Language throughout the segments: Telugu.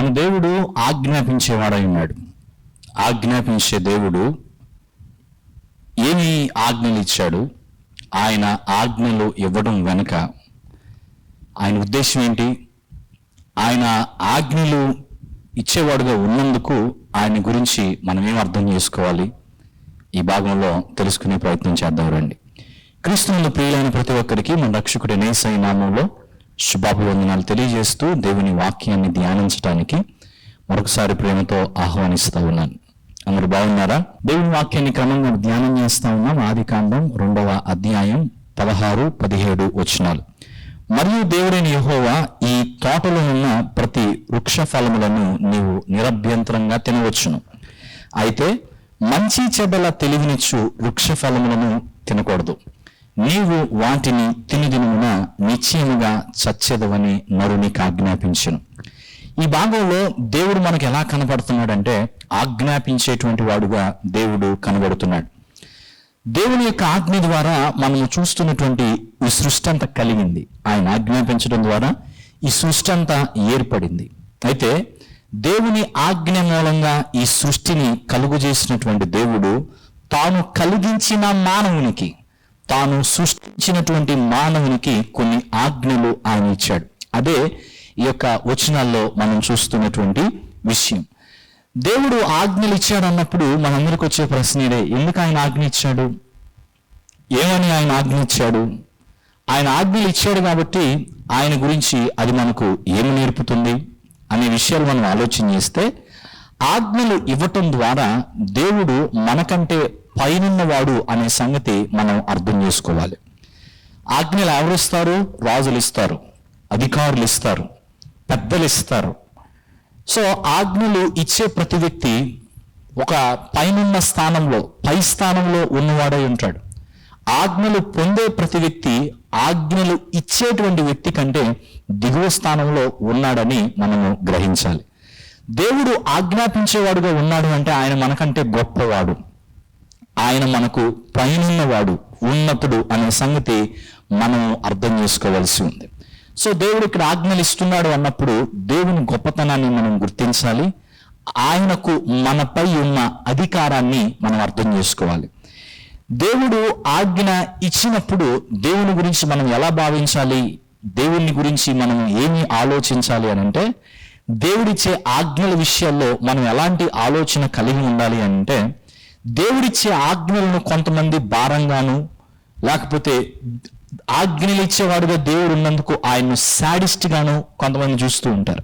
మన దేవుడు ఆజ్ఞాపించేవాడై ఉన్నాడు. ఆజ్ఞాపించే దేవుడు ఏమి ఆజ్ఞలు ఇచ్చాడు ఆయన ఆజ్ఞలు ఇవ్వడం వెనుక ఆయన ఉద్దేశం ఏంటి? ఆయన ఆజ్ఞలు ఇచ్చేవాడుగా ఉన్నందుకు ఆయన గురించి మనం ఏం అర్థం చేసుకోవాలి? ఈ భాగంలో తెలుసుకునే ప్రయత్నం చేద్దాం రండి. క్రీస్తువుల ప్రియులైన ప్రతి ఒక్కరికి మన రక్షకుడి నేసై నామంలో శుభాభివందనాలు తెలియజేస్తూ దేవుని వాక్యాన్ని ధ్యానించడానికి మరొకసారి ప్రేమతో ఆహ్వానిస్తూ ఉన్నాను. అందరు బాగున్నారా? దేవుని వాక్యాన్ని క్రమంగా ధ్యానం చేస్తా ఉన్నాం. ఆది కాండం రెండవ అధ్యాయం పదహారు పదిహేడు వచనాలు. మరియు దేవుడైన యహోవా ఈ తోటలో ఉన్న ప్రతి వృక్ష ఫలములను నీవు నిరభ్యంతరంగా తినవచ్చును. అయితే మంచి చెడ్డల తెలివినిచ్చు వృక్ష ఫలములను తినకూడదు. నీవు వాటిని తినుదినమున నిశ్చయముగా చచ్చెదవని నరునికి ఆజ్ఞాపించను. ఈ భాగంలో దేవుడు మనకు ఎలా కనబడుతున్నాడంటే ఆజ్ఞాపించేటువంటి వాడుగా దేవుడు కనబడుతున్నాడు. దేవుని యొక్క ఆజ్ఞ ద్వారా మనము చూస్తున్నటువంటి ఈ సృష్టి అంతా కలిగింది. ఆయన ఆజ్ఞాపించడం ద్వారా ఈ సృష్టి అంతా ఏర్పడింది. అయితే దేవుని ఆజ్ఞ మూలంగా ఈ సృష్టిని కలుగు చేసినటువంటి దేవుడు తాను కలిగించిన మానవునికి తాను సృష్టించినటువంటి మానవునికి కొన్ని ఆజ్ఞలు ఆయన ఇచ్చాడు. అదే ఈ యొక్క వచనాల్లో మనం చూస్తున్నటువంటి విషయం. దేవుడు ఆజ్ఞలు ఇచ్చాడు అన్నప్పుడు మనందరికి వచ్చే ప్రశ్న ఇదే ఎందుకు ఆయన ఆజ్ఞ ఇచ్చాడు? ఏమని ఆయన ఆజ్ఞ ఇచ్చాడు? ఆయన ఆజ్ఞలు ఇచ్చాడు కాబట్టి ఆయన గురించి అది మనకు ఏమి నేర్పుతుంది అనే విషయాలు మనం ఆలోచన చేస్తే ఆజ్ఞలు ఇవ్వటం ద్వారా దేవుడు మనకంటే పైనున్నవాడు అనే సంగతి మనం అర్థం చేసుకోవాలి. ఆజ్ఞలు ఎవరిస్తారు? రాజులు ఇస్తారు అధికారులు ఇస్తారు పెద్దలు ఇస్తారు సో ఆజ్ఞలు ఇచ్చే ప్రతి వ్యక్తి ఒక పైనున్న స్థానంలో పై స్థానంలో ఉన్నవాడై ఉంటాడు. ఆజ్ఞలు పొందే ప్రతి వ్యక్తి ఆజ్ఞలు ఇచ్చేటువంటి వ్యక్తి కంటే దిగువ స్థానంలో ఉన్నాడని మనము గ్రహించాలి. దేవుడు ఆజ్ఞాపించేవాడుగా ఉన్నాడు అంటే ఆయన మనకంటే గొప్పవాడు. ఆయన మనకు పైనున్నవాడు ఉన్నతుడు అనే సంగతి మనం అర్థం చేసుకోవాల్సి ఉంది. సో దేవుడు ఇక్కడ ఆజ్ఞలు ఇస్తున్నాడు అన్నప్పుడు దేవుని గొప్పతనాన్ని మనం గుర్తించాలి. ఆయనకు మనపై ఉన్న అధికారాన్ని మనం అర్థం చేసుకోవాలి. దేవుడు ఆజ్ఞ ఇచ్చినప్పుడు దేవుని గురించి మనం ఎలా భావించాలి? దేవుని గురించి మనం ఏమి ఆలోచించాలి అని అంటే దేవుడిచ్చే ఆజ్ఞల విషయాల్లో మనం ఎలాంటి ఆలోచన కలిగి ఉండాలి అని అంటే దేవుడిచ్చే ఆజ్ఞలను కొంతమంది భారంగాను లేకపోతే ఆజ్ఞలు ఇచ్చేవాడుగా దేవుడు ఉన్నందుకు ఆయన్ను సాడిస్ట్ గాను కొంతమంది చూస్తూ ఉంటారు.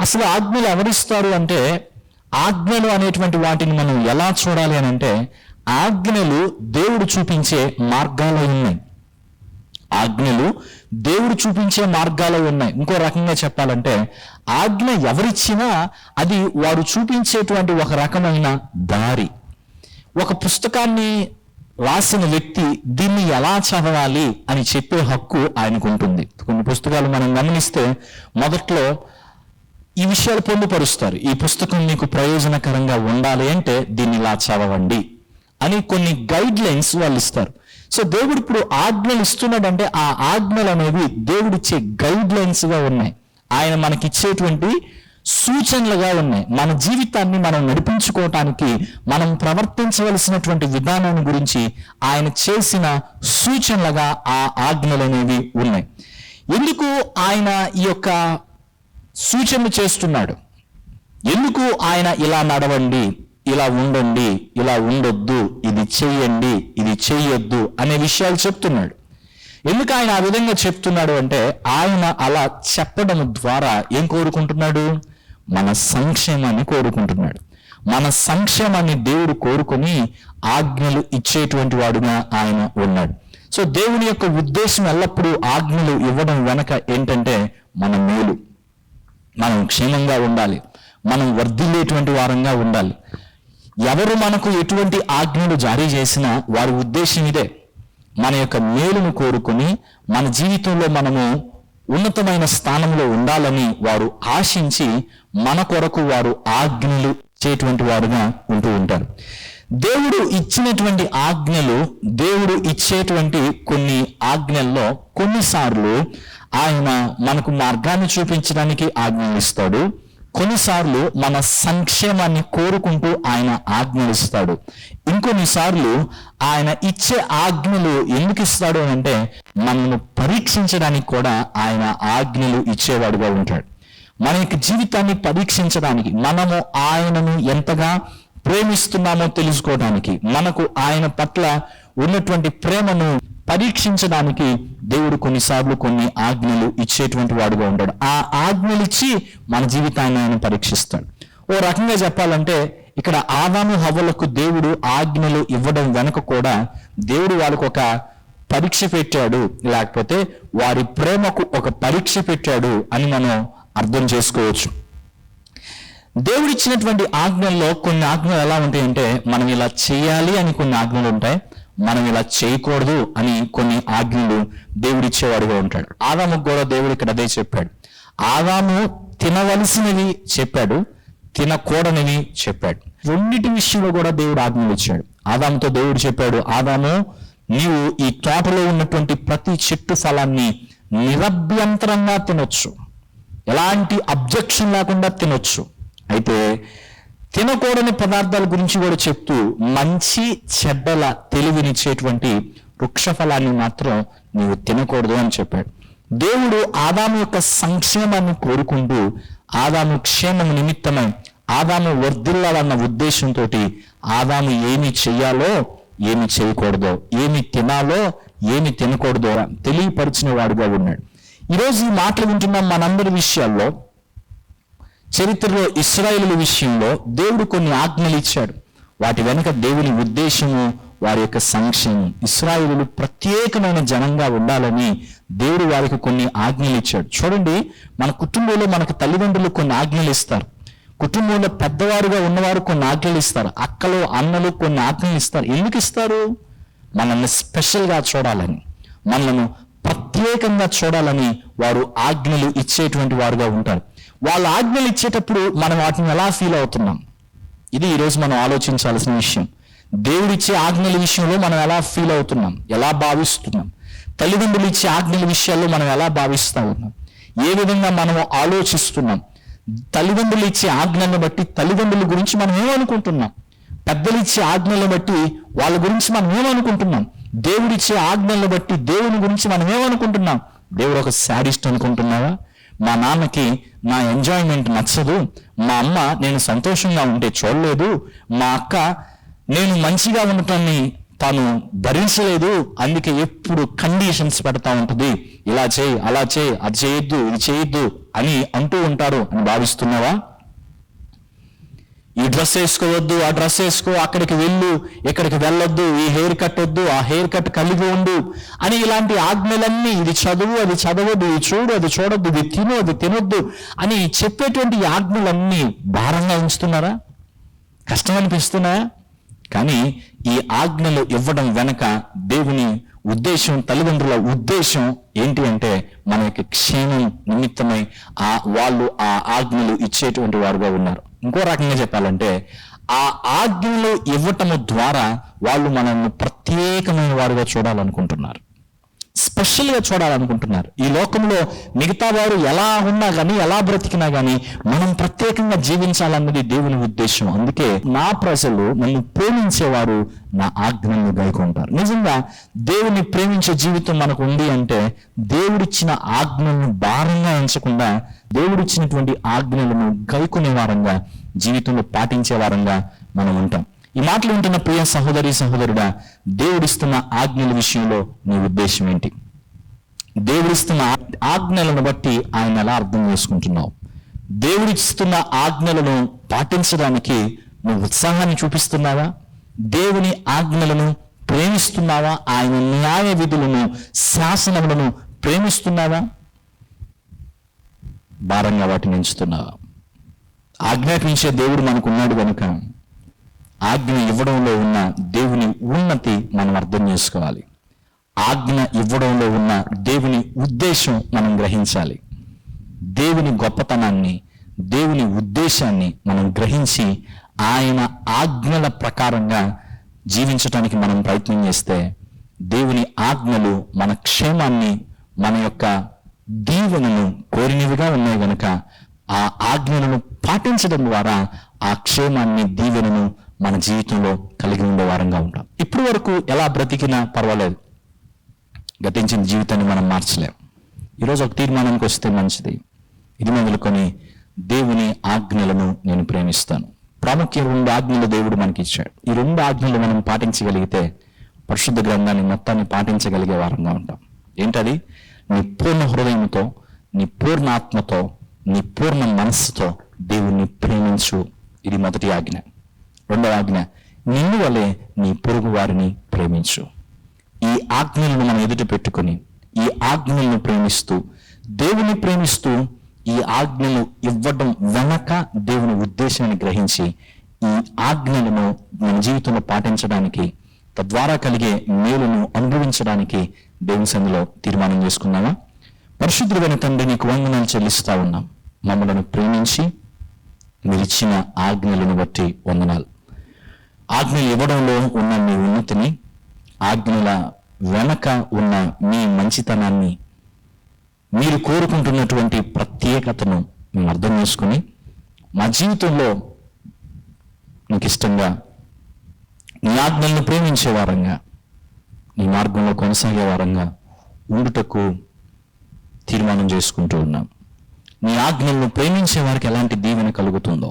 అసలు ఆజ్ఞలు ఎవరిస్తారు అంటే ఆజ్ఞలు అనేటువంటి వాటిని మనం ఎలా చూడాలి అని అంటే ఆజ్ఞలు దేవుడు చూపించే మార్గాలు ఉన్నాయి. ఆజ్ఞలు దేవుడు చూపించే మార్గాలు ఉన్నాయి. ఇంకో రకంగా చెప్పాలంటే ఆజ్ఞ ఎవరిచ్చినా అది వారు చూపించేటువంటి ఒక రకమైన దారి. ఒక పుస్తకాన్ని రాసిన వ్యక్తి దీన్ని ఎలా చదవాలి అని చెప్పే హక్కు ఆయనకు ఉంటుంది కొన్ని పుస్తకాలు మనం గమనిస్తే మొదట్లో ఈ విషయాలు పొందుపరుస్తారు. ఈ పుస్తకం మీకు ప్రయోజనకరంగా ఉండాలి అంటే దీన్ని ఇలా చదవండి అని కొన్ని గైడ్ లైన్స్ వాళ్ళు ఇస్తారు. సో దేవుడు ఇప్పుడు ఆజ్ఞలు ఇస్తున్నాడంటే ఆ ఆజ్ఞలు అనేవి దేవుడిచ్చే గైడ్ లైన్స్గా ఉన్నాయి. ఆయన మనకిచ్చేటువంటి సూచనలుగా ఉన్నాయి. మన జీవితాన్ని మనం నడిపించుకోవటానికి మనం ప్రవర్తించవలసినటువంటి విధానాన్ని గురించి ఆయన చేసిన సూచనలుగా ఆ ఆజ్ఞలు అనేవి ఉన్నాయి. ఎందుకు ఆయన ఈ యొక్క సూచనలు చేస్తున్నాడు? ఎందుకు ఆయన ఇలా నడవండి ఇలా ఉండండి ఇలా ఉండొద్దు ఇది చెయ్యండి ఇది చెయ్యొద్దు అనే విషయాలు చెప్తున్నాడు. ఎందుకు ఆయన ఆ విధంగా చెప్తున్నాడు అంటే ఆయన అలా చెప్పడం ద్వారా ఏం కోరుకుంటున్నాడు? మన సంక్షేమాన్ని కోరుకుంటున్నాడు. మన సంక్షేమాన్ని దేవుడు కోరుకొని ఆజ్ఞలు ఇచ్చేటువంటి వాడుగా ఆయన ఉన్నాడు. సో దేవుని యొక్క ఉద్దేశం ఎల్లప్పుడూ ఆజ్ఞలు ఇవ్వడం వెనక ఏంటంటే మన మేలు. మనం క్షేమంగా ఉండాలి. మనం వర్ధిల్లేటువంటి వారంగా ఉండాలి. ఎవరు మనకు ఎటువంటి ఆజ్ఞలు జారీ చేసినా వారి ఉద్దేశం ఇదే. మన యొక్క మేలును కోరుకుని మన జీవితంలో మనము ఉన్నతమైన స్థానంలో ఉండాలని వారు ఆశించి మన కొరకు వారు ఆజ్ఞలు ఇచ్చేటువంటి వారుగా ఉంటూ ఉంటారు. దేవుడు ఇచ్చినటువంటి ఆజ్ఞలు దేవుడు ఇచ్చేటువంటి కొన్ని ఆజ్ఞల్లో కొన్నిసార్లు ఆయన మనకు మార్గాన్ని చూపించడానికి ఆజ్ఞలు ఇస్తాడు. కొన్నిసార్లు మన సంక్షేమాన్ని కోరుకుంటూ ఆయన ఆజ్ఞలు ఇస్తాడు ఇంకొన్నిసార్లు ఆయన ఇచ్చే ఆజ్ఞలు ఎందుకు ఇస్తాడు అని అంటే మనల్ని పరీక్షించడానికి కూడా ఆయన ఆజ్ఞలు ఇచ్చేవాడుగా ఉంటాడు. మన యొక్క జీవితాన్ని పరీక్షించడానికి మనము ఆయనను ఎంతగా ప్రేమిస్తున్నామో తెలుసుకోవడానికి మనకు ఆయన పట్ల ఉన్నటువంటి ప్రేమను పరీక్షించడానికి దేవుడు కొన్నిసార్లు కొన్ని ఆజ్ఞలు ఇచ్చేటువంటి వాడుగా ఉంటాడు. ఆ ఆజ్ఞలు ఇచ్చి మన జీవితాన్ని ఆయన పరీక్షిస్తాడు. ఓ రకంగా చెప్పాలంటే ఇక్కడ ఆదాము హవ్వలకు దేవుడు ఆజ్ఞలు ఇవ్వడం వెనుక కూడా దేవుడు వాళ్ళకు ఒక పరీక్ష పెట్టాడు. లేకపోతే వారి ప్రేమకు ఒక పరీక్ష పెట్టాడు అని మనం అర్థం చేసుకోవచ్చు. దేవుడిచ్చినటువంటి ఆజ్ఞల్లో కొన్ని ఆజ్ఞలు ఎలా ఉంటాయంటే మనం ఇలా చేయాలి అని కొన్ని ఆజ్ఞలు ఉంటాయి. మనం ఇలా చేయకూడదు అని కొన్ని ఆజ్ఞలు దేవుడిచ్చేవాడుగా ఉంటాడు. ఆదాముకు కూడా దేవుడు ఇక్కడ అదే చెప్పాడు. ఆదాము తినవలసినవి చెప్పాడు తినకూడనివి చెప్పాడు. రెండింటి విషయంలో కూడా దేవుడు ఆజ్ఞలు ఇచ్చాడు. ఆదాముతో దేవుడు చెప్పాడు ఆదాము నీవు ఈ తోటలో ఉన్నటువంటి ప్రతి చెట్టు ఫలాన్ని నిరభ్యంతరంగా తినొచ్చు. ఎలాంటి అబ్జెక్షన్ లేకుండా తినొచ్చు. అయితే తినకూడని పదార్థాల గురించి కూడా చెప్తూ మంచి చెడ్డల తెలివినిచ్చేటువంటి వృక్ష ఫలాన్ని మాత్రం నీవు తినకూడదు అని చెప్పాడు. దేవుడు ఆదాము యొక్క సంక్షేమాన్ని కోరుకుంటూ ఆదాము క్షేమం నిమిత్తమై ఆదాము వర్ధిల్లాలన్న ఉద్దేశంతో ఆదాము ఏమి చెయ్యాలో ఏమి చేయకూడదో ఏమి తినాలో ఏమి తినకూడదో తెలియపరిచిన వాడుగా ఉన్నాడు. ఈరోజు ఈ మాటలు వింటున్న మనందరి విషయాల్లో చరిత్రలో ఇస్రాయిల్ విషయంలో దేవుడు కొన్ని ఆజ్ఞలు ఇచ్చాడు. వాటి వెనుక దేవుని ఉద్దేశము వారి యొక్క సంక్షేమం. ఇస్రాయేలు ప్రత్యేకమైన జనంగా ఉండాలని దేవుడు వారికి కొన్ని ఆజ్ఞలు ఇచ్చాడు. చూడండి మన కుటుంబంలో మనకు తల్లిదండ్రులు కొన్ని ఆజ్ఞలు ఇస్తారు. కుటుంబంలో పెద్దవారుగా ఉన్నవారు కొన్ని ఆజ్ఞలు ఇస్తారు. అక్కలు అన్నలు కొన్ని ఆజ్ఞలు ఇస్తారు. ఎందుకు ఇస్తారు? మనల్ని స్పెషల్గా చూడాలని మనల్ని ప్రత్యేకంగా చూడాలని వారు ఆజ్ఞలు ఇచ్చేటువంటి వారుగా ఉంటారు. వాళ్ళ ఆజ్ఞలు ఇచ్చేటప్పుడు మనం వాటిని ఎలా ఫీల్ అవుతున్నాం? ఇది ఈరోజు మనం ఆలోచించాల్సిన విషయం. దేవుడిచ్చే ఆజ్ఞల విషయంలో మనం ఎలా ఫీల్ అవుతున్నాం? ఎలా భావిస్తున్నాం? తల్లిదండ్రులు ఇచ్చే ఆజ్ఞల విషయాల్లో మనం ఎలా భావిస్తూ ఉన్నాం? ఏ విధంగా మనం ఆలోచిస్తున్నాం? తల్లిదండ్రులు ఇచ్చే ఆజ్ఞలను బట్టి తల్లిదండ్రుల గురించి మనం ఏమనుకుంటున్నాం? పెద్దలు ఇచ్చే ఆజ్ఞలను బట్టి వాళ్ళ గురించి మనం ఏమనుకుంటున్నాం? దేవుడిచ్చే ఆజ్ఞలను బట్టి దేవుని గురించి మనం ఏమనుకుంటున్నాం? దేవుడు ఒక శాడిస్ట్ అనుకుంటున్నావా? మా నాన్నకి నా ఎంజాయ్మెంట్ నచ్చదు. మా అమ్మ నేను సంతోషంగా ఉంటే చూడలేదు. మా అక్క నేను మంచిగా ఉండటాన్ని తాను భరించలేదు. అందుకే ఎప్పుడు కండిషన్స్ పెడతా ఉంటుంది. ఇలా చేయి అలా చేయి అది చేయొద్దు ఇది చేయొద్దు అని అంటూ ఉంటారు అని భావిస్తున్నావా? ఈ డ్రెస్ వేసుకోవద్దు ఆ డ్రెస్ వేసుకో అక్కడికి వెళ్ళు ఇక్కడికి వెళ్ళొద్దు ఈ హెయిర్ కట్ వద్దు ఆ హెయిర్ కట్ కలిగి ఉండు అని ఇలాంటి ఆజ్ఞలన్నీ ఇది చదువు అది చదవద్దు ఇది చూడు అది చూడొద్దు ఇది తిను అది తినొద్దు అని చెప్పేటువంటి ఆజ్ఞలన్నీ భారంగా ఉంచుతున్నారా? కష్టం అనిపిస్తున్నా కానీ ఈ ఆజ్ఞలు ఇవ్వడం వెనక దేవుని ఉద్దేశం తల్లిదండ్రుల ఉద్దేశం ఏంటి అంటే మన యొక్క క్షేమం నిమిత్తమై ఆ వాళ్ళు ఆ ఆజ్ఞలు ఇచ్చేటువంటి వారుగా ఉన్నారు. ఇంకో రకంగా చెప్పాలంటే ఆ ఆజ్ఞలు ఇవ్వటము ద్వారా వాళ్ళు మనల్ని ప్రత్యేకమైన వారుగా చూడాలనుకుంటున్నారు. స్పెషల్గా చూడాలనుకుంటున్నారు. ఈ లోకంలో మిగతా వారు ఎలా ఉన్నా కానీ ఎలా బ్రతికినా కానీ మనం ప్రత్యేకంగా జీవించాలన్నది దేవుని ఉద్దేశం. అందుకే నా ప్రజలు నన్ను ప్రేమించేవారు నా ఆజ్ఞలను గైకుంటారు. నిజంగా దేవుని ప్రేమించే జీవితం మనకు ఉంది అంటే దేవుడిచ్చిన ఆజ్ఞలను భారంగా ఎంచకుండా దేవుడిచ్చినటువంటి ఆజ్ఞలను గైకునే వారంగా జీవితంలో పాటించే వారంగా మనం ఉంటాం. ఈ మాటలు వింటున్న ప్రియ సహోదరి సహోదరుడా దేవుడిస్తున్న ఆజ్ఞల విషయంలో నీ ఉద్దేశం ఏంటి? దేవుడిస్తున్న ఆజ్ఞలను బట్టి ఆయన ఎలా అర్థం చేసుకుంటున్నావు? దేవుడిస్తున్న ఆజ్ఞలను పాటించడానికి నువ్వు ఉత్సాహాన్ని చూపిస్తున్నావా? దేవుని ఆజ్ఞలను ప్రేమిస్తున్నావా? ఆయన న్యాయ విధులను శాసనములను ప్రేమిస్తున్నావా? భారంగా వాటిని ఎంచుతున్నావా? ఆజ్ఞాపించే దేవుడు మనకున్నాడు కనుక ఆజ్ఞ ఇవ్వడంలో ఉన్న దేవుని ఉన్నతి మనం అర్థం చేసుకోవాలి. ఆజ్ఞ ఇవ్వడంలో ఉన్న దేవుని ఉద్దేశం మనం గ్రహించాలి. దేవుని గొప్పతనాన్ని దేవుని ఉద్దేశాన్ని మనం గ్రహించి ఆయన ఆజ్ఞల ప్రకారంగా జీవించటానికి మనం ప్రయత్నం చేస్తే దేవుని ఆజ్ఞలు మన క్షేమాన్ని మన యొక్క దీవెనను కోరినవిగా ఉన్నాయి గనక ఆ ఆజ్ఞలను పాటించడం ద్వారా ఆ క్షేమాన్ని దీవెనను మన జీవితంలో కలిగి ఉండే వారంగా ఉంటాం ఇప్పటి వరకు ఎలా బ్రతికినా పర్వాలేదు. గతించిన జీవితాన్ని మనం మార్చలేం. ఈరోజు ఒక తీర్మానానికి వస్తే మంచిది. ఇది మొదలుకొని దేవుని ఆజ్ఞలను నేను ప్రేమిస్తాను. ప్రాముఖ్య రెండు ఆజ్ఞలు దేవుడు మనకి ఇచ్చాడు ఈ రెండు ఆజ్ఞలు మనం పాటించగలిగితే పరిశుద్ధ గ్రంథాన్ని మొత్తాన్ని పాటించగలిగే వారంగా ఉంటాం. ఏంటది? నీ పూర్ణ హృదయంతో నీ పూర్ణ ఆత్మతో నీ పూర్ణ మనస్సుతో దేవుణ్ణి ప్రేమించు. ఇది మొదటి ఆజ్ఞ. రెండవ ఆజ్ఞ నిన్ను వలె నీ పొరుగు వారిని ప్రేమించు. ఈ ఆజ్ఞలను మనం ఎదుట పెట్టుకొని ఈ ఆజ్ఞలను ప్రేమిస్తూ దేవుని ప్రేమిస్తూ ఈ ఆజ్ఞలు ఇవ్వడం వెనక దేవుని ఉద్దేశాన్ని గ్రహించి ఈ ఆజ్ఞలను మన జీవితంలో పాటించడానికి తద్వారా కలిగే మేలును అనుభవించడానికి దేవుని సందులో తీర్మానం చేసుకున్నామా పరిశుద్ధుడైన తండ్రి నీకు వందనాలు చెల్లిస్తా ఉన్నాం. మమ్మలను ప్రేమించి మీరిచ్చిన ఆజ్ఞలను బట్టి వందనాలు. ఆజ్ఞలు ఇవ్వడంలో ఉన్న మీ ఉన్నతిని ఆజ్ఞల వెనక ఉన్న మీ మంచితనాన్ని మీరు కోరుకుంటున్నటువంటి ప్రత్యేకతను మేము అర్థం చేసుకుని మా జీవితంలో నీకు ఇష్టంగా నీ ఆజ్ఞలను ప్రేమించే వారంగా నీ మార్గంలో కొనసాగే వారంగా ఉండుటకు తీర్మానం చేసుకుంటూ ఉన్నాం. నీ ఆజ్ఞలను ప్రేమించే వారికి ఎలాంటి దీవెన కలుగుతుందో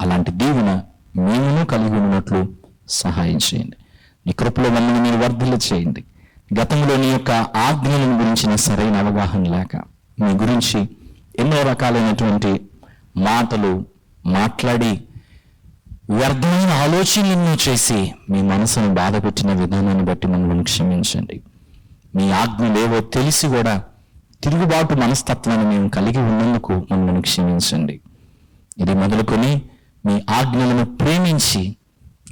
అలాంటి దీవెన మేమును కలిగి ఉన్నట్లు సహాయం చేయండి. నీ కృపలో మమ్మల్ని మీరు వర్ధలు చేయండి. గతంలో నీ యొక్క ఆజ్ఞలను గురించిన సరైన అవగాహన లేక మీ గురించి ఎన్నో రకాలైనటువంటి మాటలు మాట్లాడి వ్యర్థమైన ఆలోచనలను చేసి మీ మనసును బాధపెట్టిన విధానాన్ని బట్టి మమ్మల్ని క్షమించండి. మీ ఆజ్ఞలేవో తెలిసి కూడా తిరుగుబాటు మనస్తత్వాన్ని మేము కలిగి ఉన్నందుకు మమ్మల్ని క్షమించండి. ఇది మొదలుకొని మీ ఆజ్ఞలను ప్రేమించి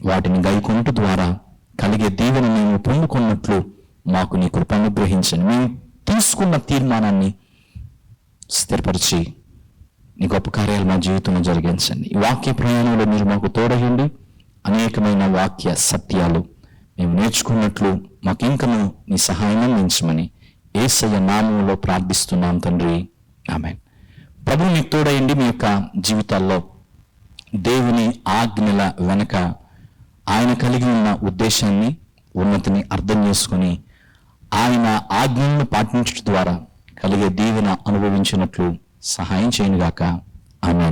వాటిని గైకొంటు ద్వారా కలిగే దీవెన మేము పొందుకున్నట్లు మాకు నీ కృప అనుగ్రహించండి. మేము తీసుకున్న తీర్మానాన్ని స్థిరపరిచి నీ గొప్ప కార్యాలు మా జీవితంలో జరిగించండి. ఈ వాక్య ప్రయాణంలో మీరు మాకు తోడయండి అనేకమైన వాక్య సత్యాలు మేము నేర్చుకున్నట్లు మాకు ఇంకను నీ సహాయం అందించమని ఏసయ్య నామంలో ప్రార్థిస్తున్నాం తండ్రి. ఆమె ప్రభు మీకు తోడయండి మీ యొక్క జీవితాల్లో దేవుని ఆజ్ఞల వెనక ఆయన కలిగి ఉన్న ఉద్దేశాన్ని ఉన్నతిని అర్థం చేసుకొని ఆయన ఆజ్ఞలను పాటించడం ద్వారా కలిగే దీవెన అనుభవించినట్లు సహాయం చేయనుగాక. ఆమె